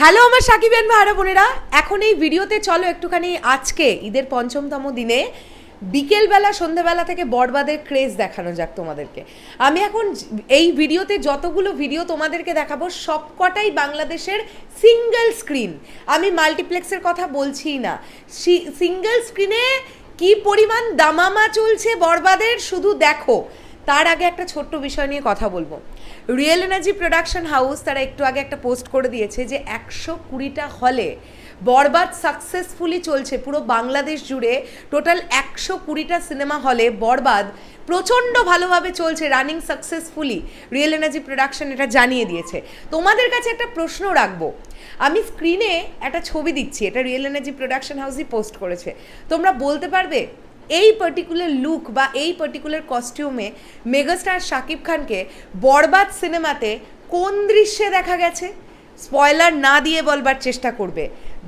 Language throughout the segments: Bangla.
হ্যালো আমার সাকিবেন ভাইরা বোনেরা। এখন এই ভিডিওতে চলো একটুখানি আজকে, ঈদের পঞ্চমতম দিনে, বিকেলবেলা, সন্ধেবেলা থেকে বরবাদের ক্রেজ দেখানো যাক তোমাদেরকে। আমি এখন এই ভিডিওতে যতগুলো ভিডিও তোমাদেরকে দেখাবো, সবকটাই বাংলাদেশের সিঙ্গেল স্ক্রিন আমি মাল্টিপ্লেক্সের কথা বলছি না। সিঙ্গেল স্ক্রিনে কি পরিমাণ দামামা চলছে বরবাদের, শুধু দেখো। তার আগে একটা ছোট্ট বিষয় নিয়ে কথা বলব। রিয়েল এনার্জি প্রোডাকশন হাউস তারা একটু আগে একটা পোস্ট করে দিয়েছে যে একশো কুড়িটা হলে বরবাদ সাকসেসফুলি চলছে। পুরো বাংলাদেশ জুড়ে টোটাল একশো কুড়িটা সিনেমা হলে বরবাদ প্রচণ্ড ভালোভাবে চলছে running successfully real energy production এটা জানিয়ে দিয়েছে। তোমাদের কাছে একটা প্রশ্ন রাখব। আমি স্ক্রিনে একটা ছবি দিচ্ছি, এটা রিয়েল এনার্জি প্রোডাকশন হাউসই পোস্ট করেছে। তোমরা বলতে পারবে? এই পার্টিকুলার লুক বা এই পার্টিকুলার কস্টিউমে মেগাস্টার শাকিব খানকে বরবাদ সিনেমাতে কোন দৃশ্যে দেখা গেছে? স্পয়লার না দিয়ে বলবার চেষ্টা করবে।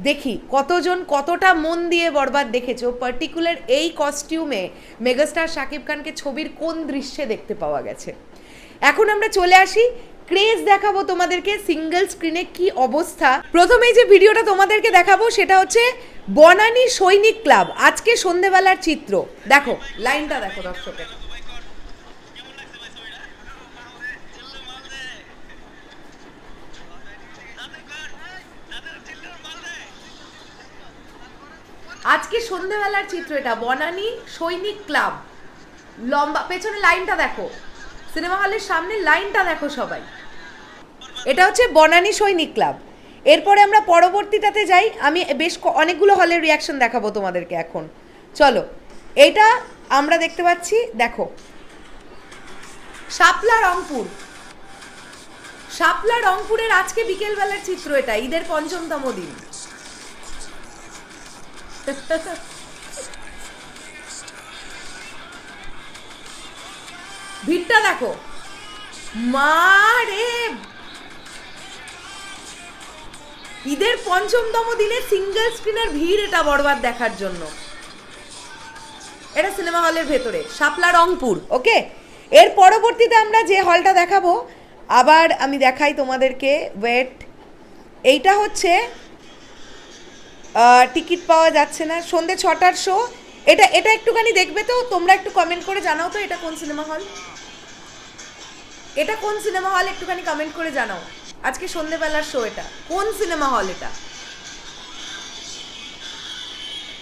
দেখি কতজন কতটা মন দিয়ে বরবাদ দেখেছ? পার্টিকুলার এই কস্টিউমে মেগাস্টার শাকিব খানকে ছবির কোন দৃশ্যে দেখতে পাওয়া গেছে? এখন আমরা চলে আসি। ক্রেজ দেখাবো তোমাদেরকে। সিঙ্গেল স্ক্রিনে কি অবস্থা? প্রথমেই যে ভিডিওটা তোমাদেরকে দেখাবো সেটা হচ্ছে বনানী সৈনিক ক্লাব, আজকে সন্ধেবেলার চিত্র। দেখো, লাইনটা দেখো দর্শকের। আজকে সন্ধেবেলার চিত্র এটা, বনানী সৈনিক ক্লাব। লম্বা, পেছনে লাইনটা দেখো। সিনেমা হলের সামনে লাইনটা দেখো সবাই। এটা হচ্ছে বনানী সৈনিক ক্লাব। এরপরে আমরা পরবর্তীটাতে যাই। আমি বেশ অনেকগুলো হলের রিয়াকশন দেখাবো তোমাদেরকে এখন। চলো এইটা আমরা দেখতে পাচ্ছি, দেখো। শাপলা রংপুর। শাপলা রংপুরের আজকে বিকেলবেলার চিত্র এটা, ঈদের পঞ্চমতম দিন। ভিড়টা দেখো। মা রে ঈদের পঞ্চমতম দিনে সিঙ্গেল স্ক্রিনের ভিড় এটা বরবাদ দেখার জন্য। এটা সিনেমা হলের ভেতরে, শাপলা রংপুর, ওকে? এর পরবর্তীতে আমরা যে হলটা দেখাবো, আবার আমি দেখাই তোমাদেরকে ওয়েট এইটা হচ্ছে টিকিট পাওয়া যাচ্ছে না, সন্ধে ছটার শো এটা এটা একটুখানি দেখবে তো, তোমরা একটু কমেন্ট করে জানাও তো এটা কোন সিনেমা হল এটা কোন সিনেমা হল একটুখানি কমেন্ট করে জানাও। আজকে সন্ধেবেলার শো এটা। কোন সিনেমা হল এটা?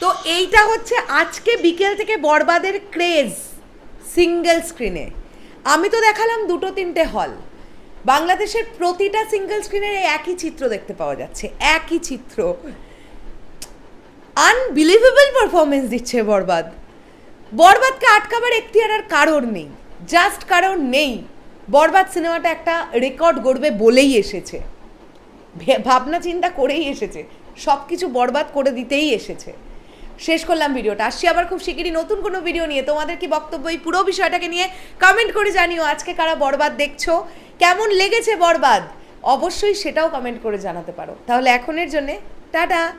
তো এইটা হচ্ছে আজকে বিকেল থেকে বরবাদের ক্রেজ সিঙ্গেল স্ক্রিনে আমি তো দেখালাম দুটো তিনটে হল বাংলাদেশের প্রতিটা সিঙ্গেল স্ক্রিনে একই চিত্র দেখতে পাওয়া যাচ্ছে, একই চিত্র। আনবিলিভেবল পারফরমেন্স দিচ্ছে বরবাদ। বরবাদকে আটকাবার এখতিয়ার আর কারোর নেই জাস্ট কারোর নেই। বরবাদ সিনেমাটা একটা রেকর্ড গড়বে বলেই এসেছে। ভাবনা চিন্তা করেই এসেছে। সব কিছু বরবাদ করে দিতেই এসেছে। শেষ করলাম ভিডিওটা। আসছি আবার খুব শিগগিরই নতুন কোনো ভিডিও নিয়ে। তোমাদের কি বক্তব্য এই পুরো বিষয়টাকে নিয়ে কমেন্ট করে জানিও। আজকে কারা বরবাদ দেখছ? কেমন লেগেছে বরবাদ? অবশ্যই সেটাও কমেন্ট করে জানাতে পারো। তাহলে এখনের জন্যে টাটা!